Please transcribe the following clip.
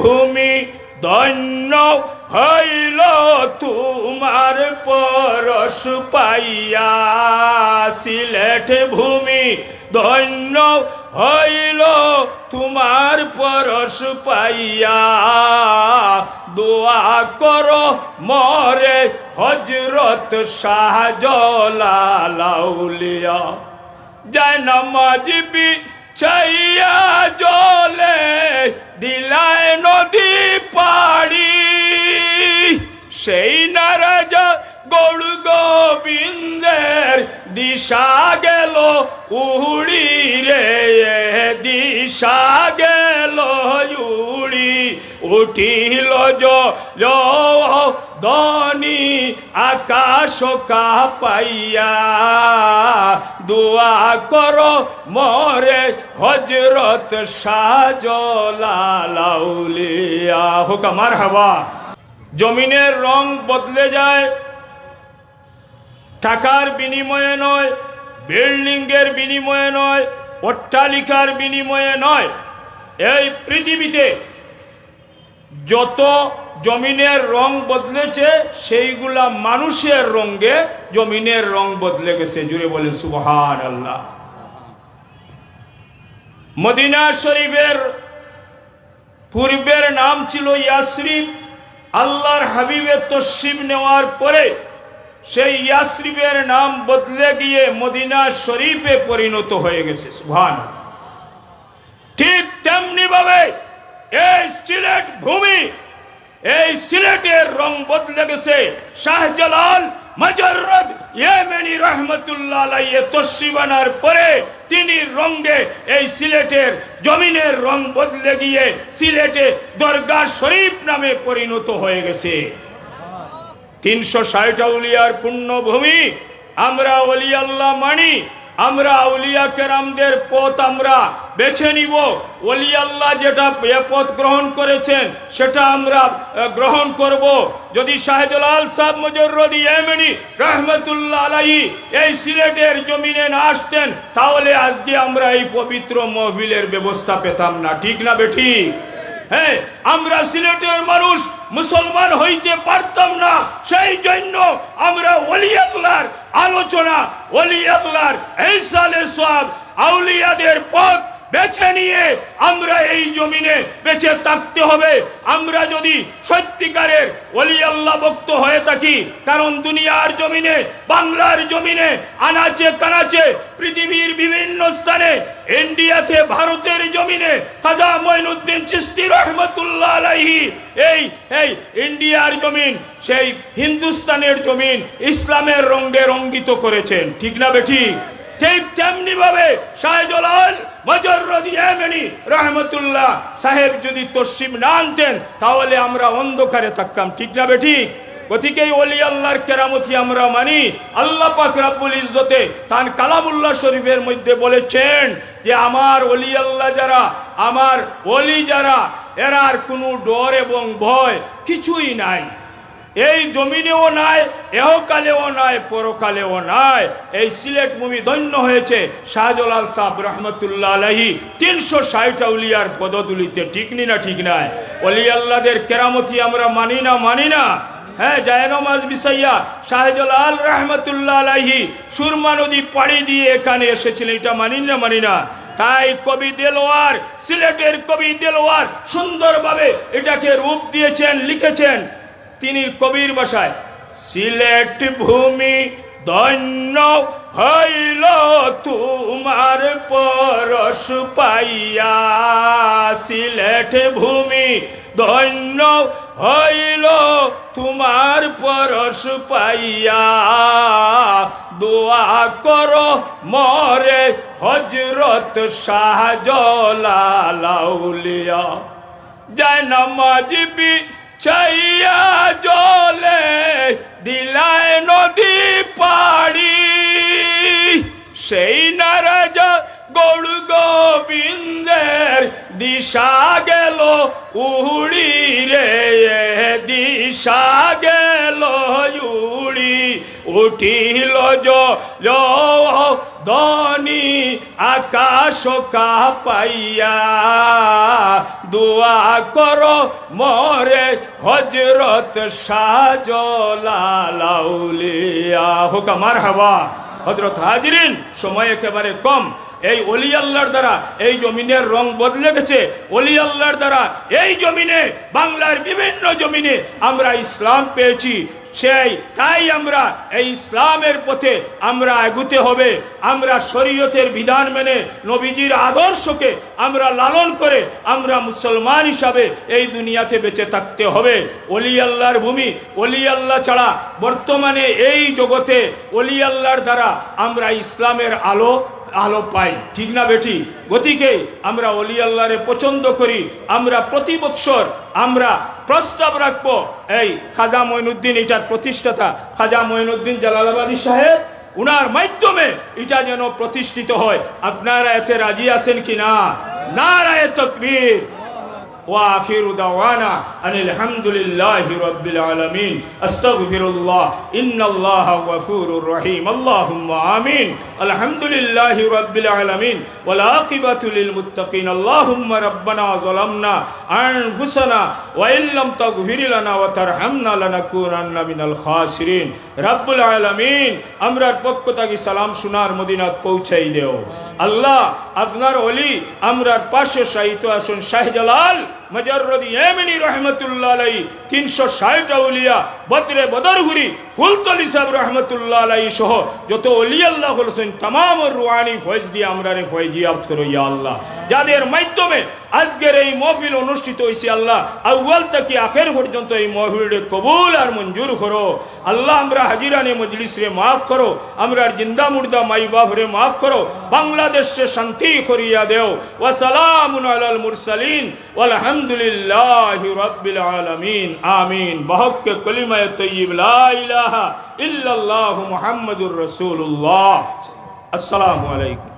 ভূমি ধন্য হইল তোমার পরশ পাইয়া। সিলেট ভূমি ধন্য হইল তোমার পরশ পাইয়া। দোয়া করো মরে হজরত শাহজলাউলিয়া যায় নামাজবি চাইয়া জলে দিলায় সেই নারাজ গৌড় গোবিন্দের দিশা গেল, উড়ি রে দিশা গেল, উড়ি। উঠিল ধনি আকাশ পাইয়া দোয়া করো মরে হজরত সাজলাউলিয়া হোক আমার হাওয়া জমিনের রং বদলে যায়। টাকার বিনিময়ে নয়, বিল্ডিংয়ের বিনিময়ে নয়, অট্টালিকার বিনিময়ে নয়। এই পৃথিবীতে যত জমিনের রং বদলেছে, সেইগুলা মানুষের রঙে জমিনের রং বদলে গেছে। জুড়ে বলেন সুবহান আল্লাহ মদিনা শরীফের পূর্বের নাম ছিল ইয়াসরিফ আল্লাহর হাবিবের তসিম নেওয়ার পরে সেই ইয়াসরিফের নাম বদলে গিয়ে মদিনা শরীফে পরিণত হয়ে গেছে সুহান ঠিক তেমনি ভাবে এই সিলেট ভূমি, এই সিলেটের বদলে গেছে। শাহজালাল মজরদ ইয়েমেনি রহমতুল্লাহ আলাইহি তসিবানার পরে তিনি রঙ্গে এই সিলেটের জমিনের রং বদলে গিয়ে সিলেটে দরগা শরীফ নামে পরিণত হয়ে গেছে। তিনশো ষাট আউলিয়ার পুণ্যভূমি আমরা অলি আল্লাহ মানি। আমরা আউলিয়া কেরামদের পথ আমরা বেছে নিব। অলি আল্লাহ যেটা পথ গ্রহণ করেছেন, সেটা আমরা গ্রহণ করব। যদি শাহজালাল সাহ মজরুদ ইয়েমেনি রহমতুল্লাহ আলাহি এই সিলেটের জমিনে না আসতেন, তাহলে আজকে আমরা এই পবিত্র মহবিলের ব্যবস্থা পেতাম না। ঠিক না বেঠিক হ্যাঁ আমরা সিলেটের মানুষ, মুসলমান হইতে পারতাম না। সেই জন্য আমরা ওলি আল্লাহর আলোচনা ওলি আল্লাহর এই সালে সব আউলিয়াদের পথ বেছে নিয়ে আমরা এই জমিনে বেঁচে থাকতে হবে। আমরা যদি সত্যিকারের আল্লাহ ভক্ত হয়ে থাকি, কারণ দুনিয়ার জমিনে, বাংলার জমিনে, আনাচে কানাচে, পৃথিবীর বিভিন্ন স্থানে, ইন্ডিয়াতে, ভারতের জমিনে, খাজা মঈনুদ্দিন চিস্তি রহমতুল্লাহ আলাইহি, এই এই ইন্ডিয়ার জমিন, সেই হিন্দুস্তানের জমিন ইসলামের রঙ্গে রঙ্গিত করেছেন। ঠিক না বেঠিক ঠিক তেমনি ভাবে শাহজালাল রহমতুল্লাহ সাহেব যদি তসিম না আনতেন, তাহলে আমরা অন্ধকারে থাকতাম। ঠিক না বেঠিক গতিকে এই অলি আল্লাহর কেরামতি আমরা মানি। তান কালামুল্লাহ শরীফের মধ্যে বলেছেন যে, আমার অলি আল্লাহ যারা, আমার অলি কোনো ডর এবং ভয় কিছুই নাই। এই জমিনেও নাই, এহকালেও নাই, পরকালেও নাই। এই সিলেট ভূমি ধন্য হয়েছে। শাহজলাল সাহ রহমতুল্লাহ আলহি তিনশো ষাট আউলিয়ার পদতুলিতে ঠিক নি না ঠিক নাই। অলি আল্লাদের কেরামতি আমরা মানি না মানি না। হ্যাঁ জায়নমাজ বিসাইয়া শাহজালাল রহমতুল্লাহ আলাইহি সুরমা নদী পাড়ি দিয়ে এখানে এসেছিলেন। এটা মানি না মানি না। তাই কবি দেলোয়ার, সিলেটের কবি দেলোয়ার সুন্দরভাবে এটাকে রূপ দিয়েছেন, লিখেছেন। তিনি কবির ভাষায়, সিলেট ভূমি ধন্য হইল তোমার পরশ পাইয়া। সিলেট ভূমি ধন্য হইল তোমার পরশ পাইয়া। দোয়া কর মরে হজরত শাহজলাউলিয়া যায় নামাজবি চাইয়া জলে দিলায় নদী পাড়ি। সেই নারাজ গৌড় গোবিন্দের দিশা গেল উড়ি রে দিশা গেল উড়ি। উঠিল ধনি আকাশ কাপাইয়া দোয়া করো মরে হজরত সাজলাউলিয়া হোক আমার হাওয়া হজরত হাজরিন, সময় একেবারে কম। এই অলি আল্লাহর দ্বারা এই জমিনের রং বদলে গেছে। অলি আল্লাহর দ্বারা এই জমিনে, বাংলার বিভিন্ন জমিনে আমরা ইসলাম পেয়েছি। সেই, তাই আমরা এই ইসলামের পথে আমরা এগুতে হবে। আমরা শরীয়তের বিধান মেনে নবীজির আদর্শকে আমরা লালন করে আমরা মুসলমান হিসাবে এই দুনিয়াতে বেঁচে থাকতে হবে। অলি আল্লাহর ভূমি, অলি আল্লাহ ছাড়া বর্তমানে এই জগতে অলি আল্লাহর দ্বারা আমরা ইসলামের আলো আলো পাই। ঠিক না বেটি? গতিকে আমরা অলি আল্লাহরে পছন্দ করি। আমরা প্রতি বৎসর আমরা প্রস্তাব রাখব। এই খাজা মঈনুদ্দিন এটার প্রতিষ্ঠাতা, খাজা মঈনুদ্দিন জালালাবাদী সাহেব, উনার মাধ্যমে এটা যেন প্রতিষ্ঠিত হয়। আপনারা এতে রাজি আছেন কি না নারায় তকবীর। واخر دعوانا ان الحمد لله رب العالمين استغفر الله ان الله غفور رحيم اللهم امين الحمد لله رب العالمين والعاقبه للمتقين اللهم ربنا ظلمنا انفسنا وان لم تغفر لنا وترحمنا لنكونن من الخاسرين رب العالمين আমরার পক্ষ থেকে সালাম শোনার মদিনাত পৌঁছাই দেও আল্লাহ আপনার অলি আমরার পাশে সাহিত্য আসুন শাহজালাল যত অলি আল্লাহ রুয়ানি ফয়েজ দিয়ে আমরা রে আল্লাহ। যাদের মাধ্যমে আজকের এই মহফিল অনুষ্ঠিত হয়েছে আল্লাহ আউ্বাল থেকে আখের পর্যন্ত এই মহফিলকে কবুল আর মঞ্জুর করো। আল্লাহ, আমরা হাজিরানে মজলিস রে মাফ করো, আমরা জিন্দা মুর্দা মাই বাপ রে মাফ করো। বাংলাদেশে শান্তি করিয়া দেও। ওয়াসালামুন আলাল মুরসালিন। ওয়ালহামদুলিল্লাহি রাব্বিল আলামিন আমিন বহক কলিমায়ে তয়্যিব লা ইলাহা ইল্লাল্লাহু মুহাম্মাদুর রাসূলুল্লাহ আসসালামু আলাইকুম